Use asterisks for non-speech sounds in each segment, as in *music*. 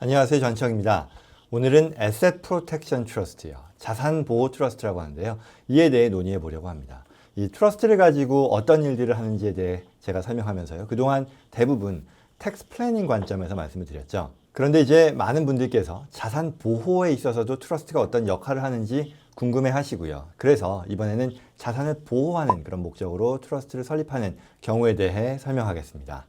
안녕하세요. 전청입니다. 오늘은 Asset Protection Trust요. 자산 보호 트러스트라고 하는데요. 이에 대해 논의해 보려고 합니다. 이 트러스트를 가지고 어떤 일들을 하는지에 대해 제가 설명하면서요. 그동안 대부분 텍스 플래닝 관점에서 말씀을 드렸죠. 그런데 이제 많은 분들께서 자산 보호에 있어서도 트러스트가 어떤 역할을 하는지 궁금해 하시고요. 그래서 이번에는 자산을 보호하는 그런 목적으로 트러스트를 설립하는 경우에 대해 설명하겠습니다.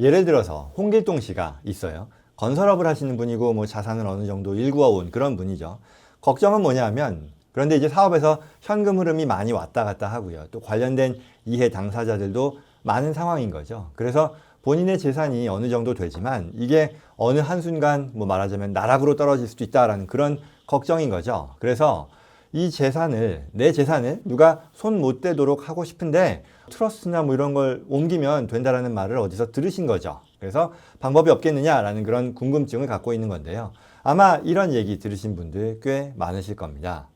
예를 들어서 홍길동 씨가 있어요. 건설업을 하시는 분이고 뭐 자산을 어느 정도 일구어온 그런 분이죠. 걱정은 뭐냐면 그런데 이제 사업에서 현금 흐름이 많이 왔다 갔다 하고요. 또 관련된 이해 당사자들도 많은 상황인 거죠. 그래서 본인의 재산이 어느 정도 되지만 이게 어느 한순간 뭐 말하자면 나락으로 떨어질 수도 있다라는 그런 걱정인 거죠. 그래서 이 재산을 내 재산을 누가 손 못 대도록 하고 싶은데 트러스트나 뭐 이런 걸 옮기면 된다라는 말을 어디서 들으신 거죠. 그래서 방법이 없겠느냐라는 그런 궁금증을 갖고 있는 건데요. 아마 이런 얘기 들으신 분들 꽤 많으실 겁니다.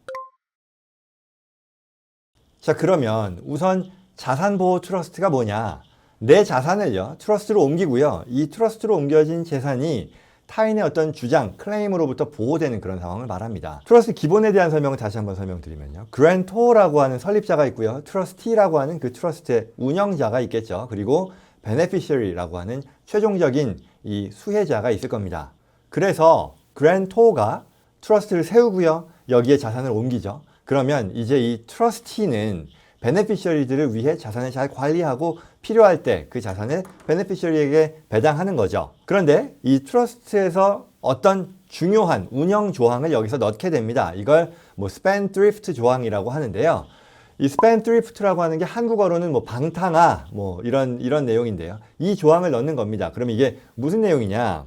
자, 그러면 우선 자산보호 트러스트가 뭐냐? 내 자산을요, 트러스트로 옮기고요. 이 트러스트로 옮겨진 재산이 타인의 어떤 주장, 클레임으로부터 보호되는 그런 상황을 말합니다. 트러스트 기본에 대한 설명을 다시 한번 설명드리면요. 그랜토라고 하는 설립자가 있고요. 트러스티라고 하는 그 트러스트의 운영자가 있겠죠. 그리고 베네피셔리라고 하는 최종적인 이 수혜자가 있을 겁니다. 그래서 그랜토가 트러스트를 세우고요. 여기에 자산을 옮기죠. 그러면 이제 이 트러스티는 베네피셔리들을 위해 자산을 잘 관리하고 필요할 때 그 자산을 베네피셔리에게 배당하는 거죠. 그런데 이 트러스트에서 어떤 중요한 운영 조항을 여기서 넣게 됩니다. 이걸 뭐 spendthrift 조항이라고 하는데요. 이 spendthrift라고 하는 게 한국어로는 뭐 방탕아 뭐 이런 이런 내용인데요. 이 조항을 넣는 겁니다. 그러면 이게 무슨 내용이냐?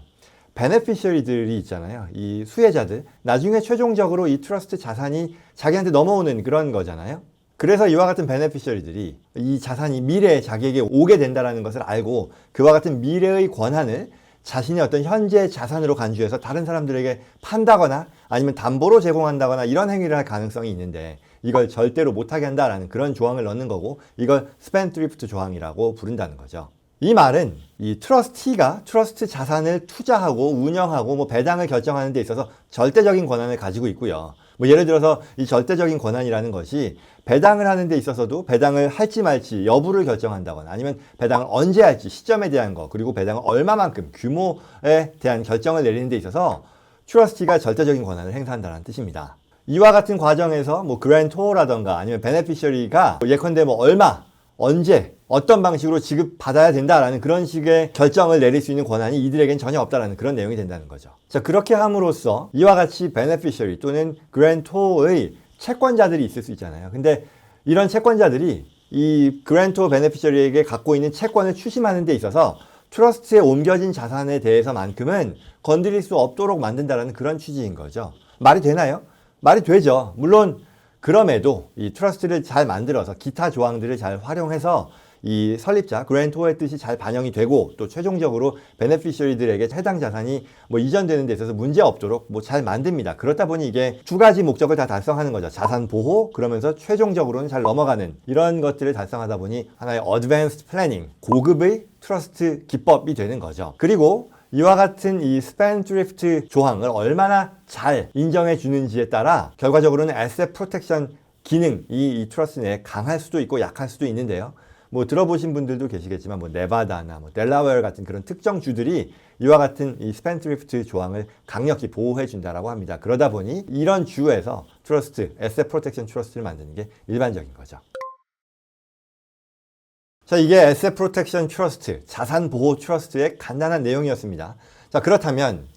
베네피셔리들이 있잖아요. 이 수혜자들. 나중에 최종적으로 이 트러스트 자산이 자기한테 넘어오는 그런 거잖아요. 그래서 이와 같은 베네피셔리들이 이 자산이 미래에 자기에게 오게 된다는 것을 알고 그와 같은 미래의 권한을 자신의 어떤 현재 자산으로 간주해서 다른 사람들에게 판다거나 아니면 담보로 제공한다거나 이런 행위를 할 가능성이 있는데 이걸 절대로 못하게 한다라는 그런 조항을 넣는 거고 이걸 스펜트리프트 조항이라고 부른다는 거죠. 이 말은 이 트러스티가 트러스트 자산을 투자하고 운영하고 뭐 배당을 결정하는 데 있어서 절대적인 권한을 가지고 있고요. 뭐 예를 들어서 이 절대적인 권한이라는 것이 배당을 하는 데 있어서도 배당을 할지 말지 여부를 결정한다거나 아니면 배당을 언제 할지 시점에 대한 거 그리고 배당을 얼마만큼 규모에 대한 결정을 내리는 데 있어서 트러스티가 절대적인 권한을 행사한다는 뜻입니다. 이와 같은 과정에서 뭐 그랜토라던가 아니면 베네피셔리가 예컨대 뭐 얼마 언제 어떤 방식으로 지급받아야 된다라는 그런 식의 결정을 내릴 수 있는 권한이 이들에겐 전혀 없다라는 그런 내용이 된다는 거죠. 자, 그렇게 함으로써 이와 같이 베네피셔리 또는 그랜토의 채권자들이 있을 수 있잖아요. 근데 이런 채권자들이 이 그랜토 베네피셔리에게 갖고 있는 채권을 추심하는 데 있어서 트러스트에 옮겨진 자산에 대해서만큼은 건드릴 수 없도록 만든다라는 그런 취지인 거죠. 말이 되나요? 말이 되죠. 물론 그럼에도 이 트러스트를 잘 만들어서 기타 조항들을 잘 활용해서 이 설립자 그랜토의 뜻이 잘 반영이 되고 또 최종적으로 베네피셔리들에게 해당 자산이 뭐 이전되는 데 있어서 문제 없도록 뭐 잘 만듭니다. 그렇다 보니 이게 두 가지 목적을 다 달성하는 거죠. 자산 보호 그러면서 최종적으로는 잘 넘어가는 이런 것들을 달성하다 보니 하나의 어드밴스드 플래닝 고급의 트러스트 기법이 되는 거죠. 그리고 이와 같은 이 스펜 드리프트 조항을 얼마나 잘 인정해 주는지에 따라 결과적으로는 에셋 프로텍션 기능이 이 트러스 내에 강할 수도 있고 약할 수도 있는데요. 뭐 들어보신 분들도 계시겠지만 뭐 네바다나 뭐 델라웨어 같은 그런 특정 주들이 이와 같은 이 스펜드리프트 조항을 강력히 보호해 준다라고 합니다. 그러다 보니 이런 주에서 트러스트, 에셋 프로텍션 트러스트를 만드는 게 일반적인 거죠. 자, 이게 에셋 프로텍션 트러스트, 자산 보호 트러스트의 간단한 내용이었습니다. 자, 그렇다면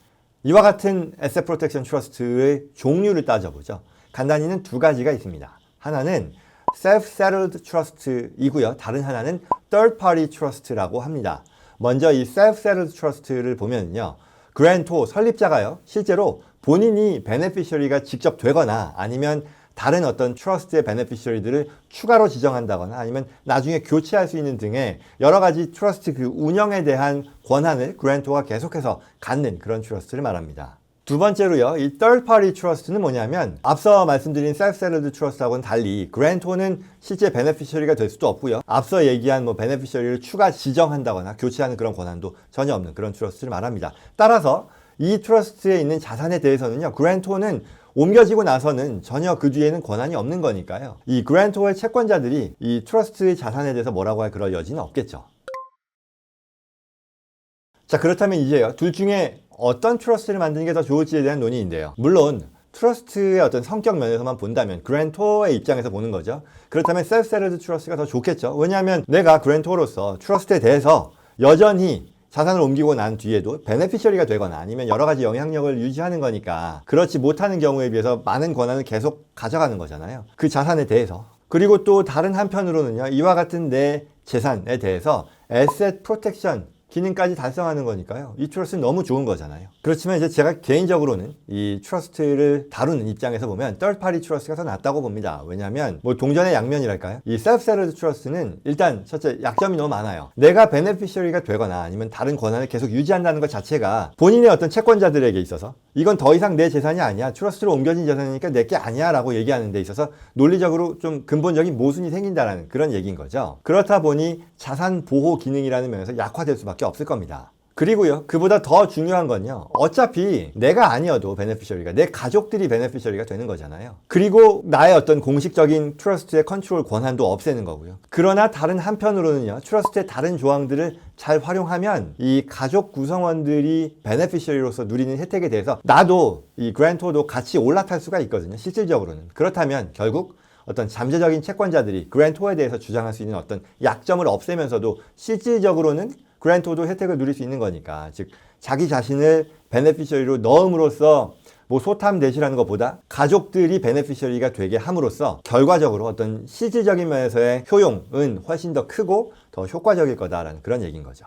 이와 같은 에셋 프로텍션 트러스트의 종류를 따져보죠. 간단히는 두 가지가 있습니다. 하나는 self-settled trust이고요. 다른 하나는 third-party trust라고 합니다. 먼저 이 self-settled trust를 보면요. 그랜토 설립자가요. 실제로 본인이 베네피셔리가 직접 되거나 아니면 다른 어떤 트러스트의 베네피셔리들을 추가로 지정한다거나 아니면 나중에 교체할 수 있는 등의 여러 가지 트러스트 그 운영에 대한 권한을 그랜토가 계속해서 갖는 그런 트러스트를 말합니다. 두 번째로요, 이 third party trust는 뭐냐면 앞서 말씀드린 self-settled trust하고는 달리 그랜토는 실제 베네피셔리가 될 수도 없고요. 앞서 얘기한 뭐 베네피셔리를 추가 지정한다거나 교체하는 그런 권한도 전혀 없는 그런 트러스트를 말합니다. 따라서 이 트러스트에 있는 자산에 대해서는요, 그랜토는 옮겨지고 나서는 전혀 그 뒤에는 권한이 없는 거니까요. 이 그랜토의 채권자들이 이 트러스트의 자산에 대해서 뭐라고 할 그럴 여지는 없겠죠. 자, 그렇다면 이제요. 둘 중에 어떤 트러스트를 만드는 게 더 좋을지에 대한 논의인데요. 물론 트러스트의 어떤 성격 면에서만 본다면 그랜토의 입장에서 보는 거죠. 그렇다면 셀프세르드 트러스트가 더 좋겠죠. 왜냐하면 내가 그랜토로서 트러스트에 대해서 여전히 자산을 옮기고 난 뒤에도 베네피셔리가 되거나 아니면 여러 가지 영향력을 유지하는 거니까 그렇지 못하는 경우에 비해서 많은 권한을 계속 가져가는 거잖아요. 그 자산에 대해서. 그리고 또 다른 한편으로는요. 이와 같은 내 재산에 대해서 에셋 프로텍션 기능까지 달성하는 거니까요. 이 트러스트는 너무 좋은 거잖아요. 그렇지만 이제 제가 개인적으로는 이 트러스트를 다루는 입장에서 보면 party 트러스트가 더 낫다고 봅니다. 왜냐하면 뭐 동전의 양면이랄까요? 이 self-settled 트러스트는 일단 첫째 약점이 너무 많아요. 내가 베네피셔리가 되거나 아니면 다른 권한을 계속 유지한다는 것 자체가 본인의 어떤 채권자들에게 있어서 이건 더 이상 내 재산이 아니야. 트러스트로 옮겨진 재산이니까 내 게 아니야 라고 얘기하는 데 있어서 논리적으로 좀 근본적인 모순이 생긴다는 그런 얘기인 거죠. 그렇다 보니 자산 보호 기능이라는 면에서 약화될 수밖에 없을 겁니다. 그리고요, 그보다 더 중요한 건요, 어차피 내가 아니어도 베네피셔리가, 내 가족들이 베네피셔리가 되는 거잖아요. 그리고 나의 어떤 공식적인 트러스트의 컨트롤 권한도 없애는 거고요. 그러나 다른 한편으로는요, 트러스트의 다른 조항들을 잘 활용하면 이 가족 구성원들이 베네피셔리로서 누리는 혜택에 대해서 나도 이 그랜토도 같이 올라탈 수가 있거든요. 실질적으로는. 그렇다면 결국 어떤 잠재적인 채권자들이 그랜토에 대해서 주장할 수 있는 어떤 약점을 없애면서도 실질적으로는 그랜토도 혜택을 누릴 수 있는 거니까 즉 자기 자신을 베네피셔리로 넣음으로써 뭐 소탐 대시라는 것보다 가족들이 베네피셔리가 되게 함으로써 결과적으로 어떤 실질적인 면에서의 효용은 훨씬 더 크고 더 효과적일 거다라는 그런 얘기인 거죠.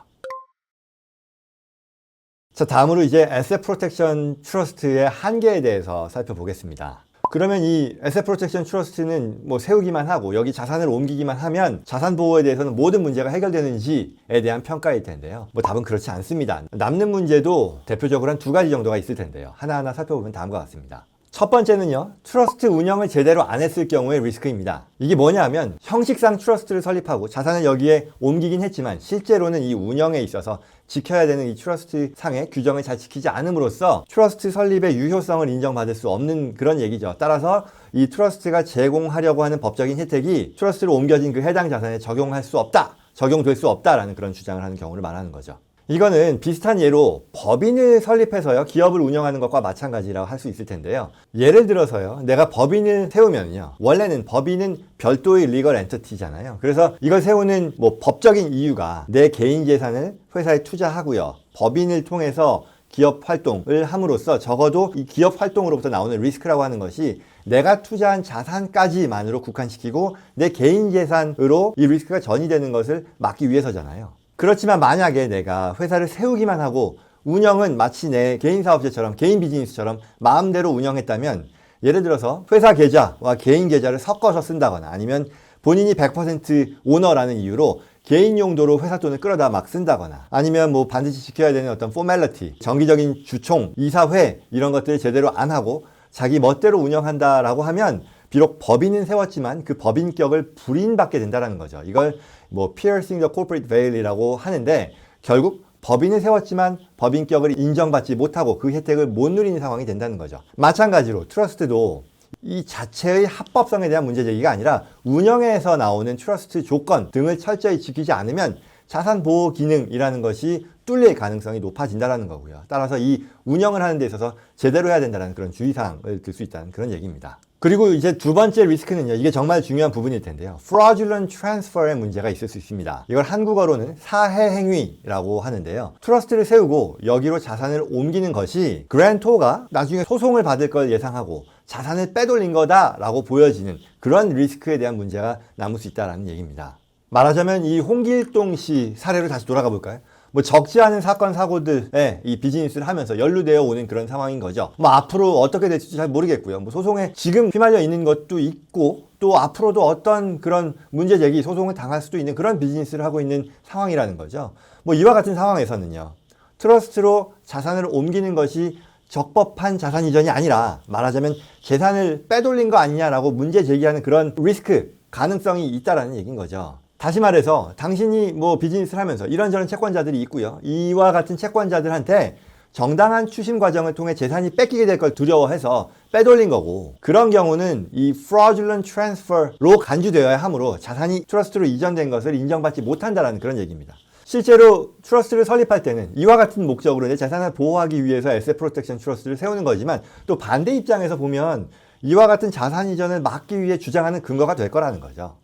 자, 다음으로 이제 에셋 프로텍션 트러스트의 한계에 대해서 살펴보겠습니다. 그러면 이 에셋 프로텍션 트러스트는 뭐 세우기만 하고 여기 자산을 옮기기만 하면 자산 보호에 대해서는 모든 문제가 해결되는지에 대한 평가일 텐데요. 뭐 답은 그렇지 않습니다. 남는 문제도 대표적으로 한 두 가지 정도가 있을 텐데요. 하나하나 살펴보면 다음과 같습니다. 첫 번째는요, 트러스트 운영을 제대로 안 했을 경우의 리스크입니다. 이게 뭐냐 하면, 형식상 트러스트를 설립하고 자산을 여기에 옮기긴 했지만, 실제로는 이 운영에 있어서 지켜야 되는 이 트러스트 상의 규정을 잘 지키지 않음으로써 트러스트 설립의 유효성을 인정받을 수 없는 그런 얘기죠. 따라서 이 트러스트가 제공하려고 하는 법적인 혜택이 트러스트로 옮겨진 그 해당 자산에 적용할 수 없다. 적용될 수 없다라는 그런 주장을 하는 경우를 말하는 거죠. 이거는 비슷한 예로 법인을 설립해서요 기업을 운영하는 것과 마찬가지라고 할 수 있을 텐데요. 예를 들어서요 내가 법인을 세우면요 원래는 법인은 별도의 리걸 엔터티잖아요. 그래서 이걸 세우는 뭐 법적인 이유가 내 개인 재산을 회사에 투자하고요 법인을 통해서 기업 활동을 함으로써 적어도 이 기업 활동으로부터 나오는 리스크라고 하는 것이 내가 투자한 자산까지만으로 국한시키고 내 개인 재산으로 이 리스크가 전이되는 것을 막기 위해서잖아요 그렇지만 만약에 내가 회사를 세우기만 하고 운영은 마치 내 개인 사업체처럼 개인 비즈니스처럼 마음대로 운영했다면 예를 들어서 회사 계좌와 개인 계좌를 섞어서 쓴다거나 아니면 본인이 100% 오너라는 이유로 개인 용도로 회사 돈을 끌어다 막 쓴다거나 아니면 뭐 반드시 지켜야 되는 어떤 포멀리티, 정기적인 주총, 이사회 이런 것들을 제대로 안 하고 자기 멋대로 운영한다라고 하면 비록 법인은 세웠지만 그 법인격을 불인받게 된다는 거죠. 이걸 뭐 piercing the corporate veil이라고 하는데 결국 법인을 세웠지만 법인격을 인정받지 못하고 그 혜택을 못 누리는 상황이 된다는 거죠. 마찬가지로 트러스트도 이 자체의 합법성에 대한 문제 제기가 아니라 운영에서 나오는 트러스트 조건 등을 철저히 지키지 않으면 자산 보호 기능이라는 것이 뚫릴 가능성이 높아진다는 거고요. 따라서 이 운영을 하는 데 있어서 제대로 해야 된다는 그런 주의사항을 들 수 있다는 그런 얘기입니다. 그리고 이제 두 번째 리스크는요. 이게 정말 중요한 부분일 텐데요. fraudulent transfer의 문제가 있을 수 있습니다. 이걸 한국어로는 사해 행위라고 하는데요. 트러스트를 세우고 여기로 자산을 옮기는 것이 그랜토가 나중에 소송을 받을 걸 예상하고 자산을 빼돌린 거다라고 보여지는 그런 리스크에 대한 문제가 남을 수 있다는 얘기입니다. 말하자면 이 홍길동 씨 사례로 다시 돌아가 볼까요? 뭐 적지 않은 사건 사고들에 이 비즈니스를 하면서 연루되어 오는 그런 상황인 거죠. 뭐 앞으로 어떻게 될지 잘 모르겠고요. 뭐 소송에 지금 휘말려 있는 것도 있고 또 앞으로도 어떤 그런 문제 제기 소송을 당할 수도 있는 그런 비즈니스를 하고 있는 상황이라는 거죠. 뭐 이와 같은 상황에서는요. 트러스트로 자산을 옮기는 것이 적법한 자산 이전이 아니라 말하자면 재산을 빼돌린 거 아니냐라고 문제 제기하는 그런 리스크 가능성이 있다라는 얘기인 거죠. 다시 말해서 당신이 뭐 비즈니스를 하면서 이런저런 채권자들이 있고요. 이와 같은 채권자들한테 정당한 추심 과정을 통해 재산이 뺏기게 될 걸 두려워해서 빼돌린 거고 그런 경우는 이 fraudulent transfer로 간주되어야 하므로 자산이 트러스트로 이전된 것을 인정받지 못한다라는 그런 얘기입니다. 실제로 트러스트를 설립할 때는 이와 같은 목적으로 내 재산을 보호하기 위해서 에셋 프로텍션 트러스트를 세우는 거지만 또 반대 입장에서 보면 이와 같은 자산 이전을 막기 위해 주장하는 근거가 될 거라는 거죠.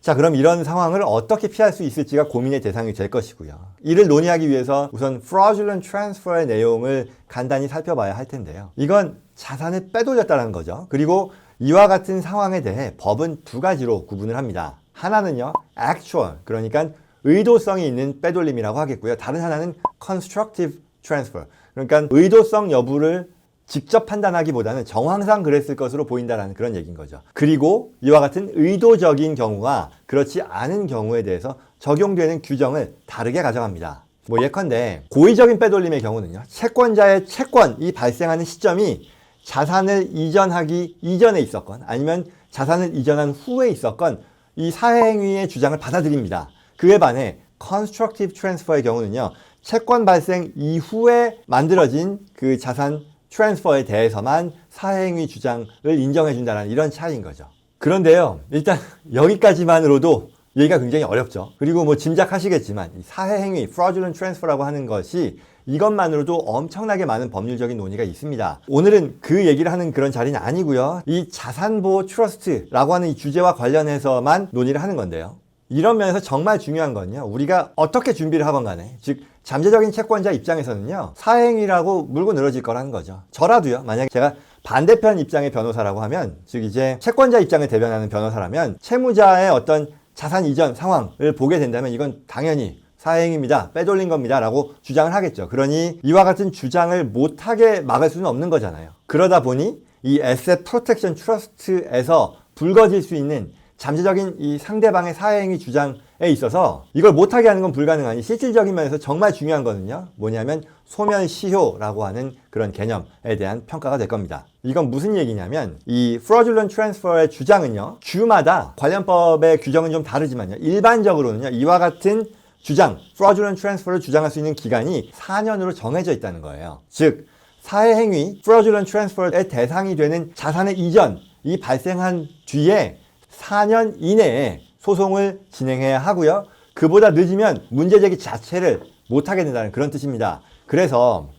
자, 그럼 이런 상황을 어떻게 피할 수 있을지가 고민의 대상이 될 것이고요. 이를 논의하기 위해서 우선 fraudulent transfer의 내용을 간단히 살펴봐야 할 텐데요. 이건 자산을 빼돌렸다는 거죠. 그리고 이와 같은 상황에 대해 법은 두 가지로 구분을 합니다. 하나는요, actual, 그러니까 의도성이 있는 빼돌림이라고 하겠고요. 다른 하나는 constructive transfer, 그러니까 의도성 여부를 직접 판단하기보다는 정황상 그랬을 것으로 보인다는 그런 얘기인 거죠. 그리고 이와 같은 의도적인 경우와 그렇지 않은 경우에 대해서 적용되는 규정을 다르게 가져갑니다. 뭐 예컨대 고의적인 빼돌림의 경우는요. 채권자의 채권이 발생하는 시점이 자산을 이전하기 이전에 있었건 아니면 자산을 이전한 후에 있었건 이 사회행위의 주장을 받아들입니다. 그에 반해 constructive transfer의 경우는요. 채권 발생 이후에 만들어진 그 자산 트랜스퍼에 대해서만 사행위 주장을 인정해 준다는 이런 차이인 거죠. 그런데요. 일단 *laughs* 여기까지만으로도 얘기가 굉장히 어렵죠. 그리고 뭐 짐작하시겠지만 이 사회행위 fraudulent transfer라고 하는 것이 이것만으로도 엄청나게 많은 법률적인 논의가 있습니다. 오늘은 그 얘기를 하는 그런 자리는 아니고요. 이 자산보호 트러스트라고 하는 이 주제와 관련해서만 논의를 하는 건데요. 이런 면에서 정말 중요한 건요. 우리가 어떻게 준비를 하건 간에 즉 잠재적인 채권자 입장에서는요. 사행이라고 물고 늘어질 거라는 거죠. 저라도요. 만약에 제가 반대편 입장의 변호사라고 하면 즉 이제 채권자 입장을 대변하는 변호사라면 채무자의 어떤 자산 이전 상황을 보게 된다면 이건 당연히 사행입니다. 빼돌린 겁니다. 라고 주장을 하겠죠. 그러니 이와 같은 주장을 못하게 막을 수는 없는 거잖아요. 그러다 보니 이 에셋 프로텍션 트러스트에서 불거질 수 있는 잠재적인 이 상대방의 사행위 주장에 있어서 이걸 못하게 하는 건 불가능하니 실질적인 면에서 정말 중요한 거는요. 뭐냐면 소멸 시효라고 하는 그런 개념에 대한 평가가 될 겁니다. 이건 무슨 얘기냐면 이 fraudulent transfer의 주장은요. 주마다 관련법의 규정은 좀 다르지만요. 일반적으로는요. 이와 같은 주장, fraudulent transfer를 주장할 수 있는 기간이 4년으로 정해져 있다는 거예요. 즉 사회행위, fraudulent transfer의 대상이 되는 자산의 이전이 발생한 뒤에 4년 이내에 소송을 진행해야 하고요. 그보다 늦으면 문제 제기 자체를 못하게 된다는 그런 뜻입니다. 그래서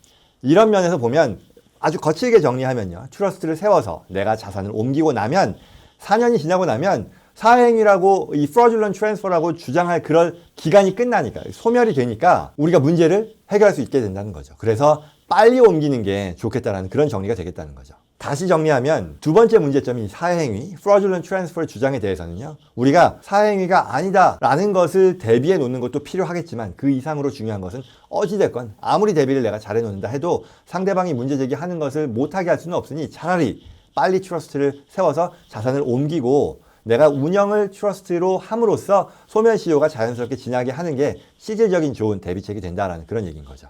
이런 면에서 보면 아주 거칠게 정리하면요. 트러스트를 세워서 내가 자산을 옮기고 나면 4년이 지나고 나면 사행이라고 이 fraudulent transfer라고 주장할 그럴 기간이 끝나니까 소멸이 되니까 우리가 문제를 해결할 수 있게 된다는 거죠. 그래서 빨리 옮기는 게 좋겠다라는 그런 정리가 되겠다는 거죠. 다시 정리하면 두 번째 문제점이 사행위, fraudulent transfer 주장에 대해서는요. 우리가 사행위가 아니다라는 것을 대비해 놓는 것도 필요하겠지만 그 이상으로 중요한 것은 어찌됐건 아무리 대비를 내가 잘해 놓는다 해도 상대방이 문제 제기하는 것을 못하게 할 수는 없으니 차라리 빨리 트러스트를 세워서 자산을 옮기고 내가 운영을 트러스트로 함으로써 소멸 시효가 자연스럽게 지나게 하는 게 실질적인 좋은 대비책이 된다라는 그런 얘기인 거죠.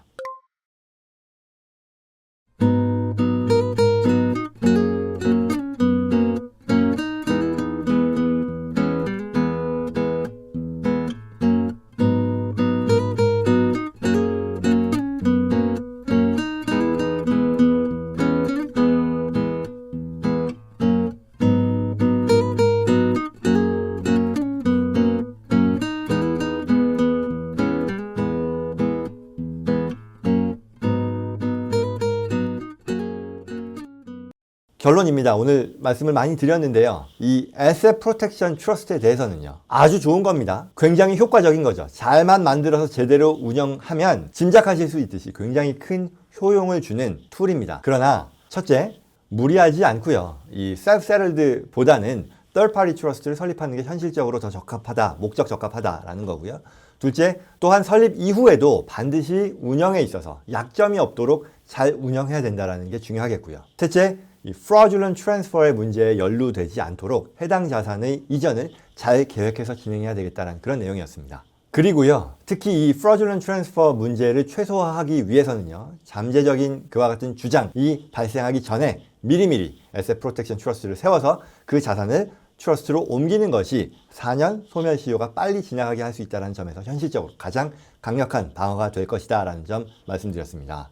결론입니다. 오늘 말씀을 많이 드렸는데요. 이 Asset Protection Trust에 대해서는요. 아주 좋은 겁니다. 굉장히 효과적인 거죠. 잘만 만들어서 제대로 운영하면 짐작하실 수 있듯이 굉장히 큰 효용을 주는 툴입니다. 그러나 첫째, 무리하지 않고요. 이 self-settled보다는 third party trust를 설립하는 게 현실적으로 더 적합하다, 목적 적합하다라는 거고요. 둘째, 또한 설립 이후에도 반드시 운영에 있어서 약점이 없도록 잘 운영해야 된다는 게 중요하겠고요. 셋째, 이 fraudulent transfer의 문제에 연루되지 않도록 해당 자산의 이전을 잘 계획해서 진행해야 되겠다는 그런 내용이었습니다. 그리고요, 특히 이 fraudulent transfer 문제를 최소화하기 위해서는요, 잠재적인 그와 같은 주장이 발생하기 전에 미리미리 에셋 프로텍션 트러스트를 세워서 그 자산을 트러스트로 옮기는 것이 4년 소멸 시효가 빨리 지나가게 할 수 있다는 점에서 현실적으로 가장 강력한 방어가 될 것이다 라는 점 말씀드렸습니다.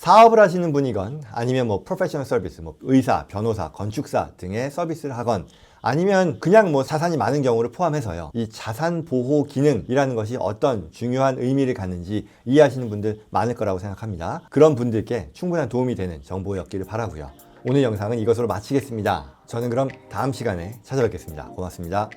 사업을 하시는 분이건 아니면 뭐 프로페셔널 서비스, 뭐 의사, 변호사, 건축사 등의 서비스를 하건 아니면 그냥 뭐 자산이 많은 경우를 포함해서요. 이 자산 보호 기능이라는 것이 어떤 중요한 의미를 갖는지 이해하시는 분들 많을 거라고 생각합니다. 그런 분들께 충분한 도움이 되는 정보였기를 바라고요. 오늘 영상은 이것으로 마치겠습니다. 저는 그럼 다음 시간에 찾아뵙겠습니다. 고맙습니다.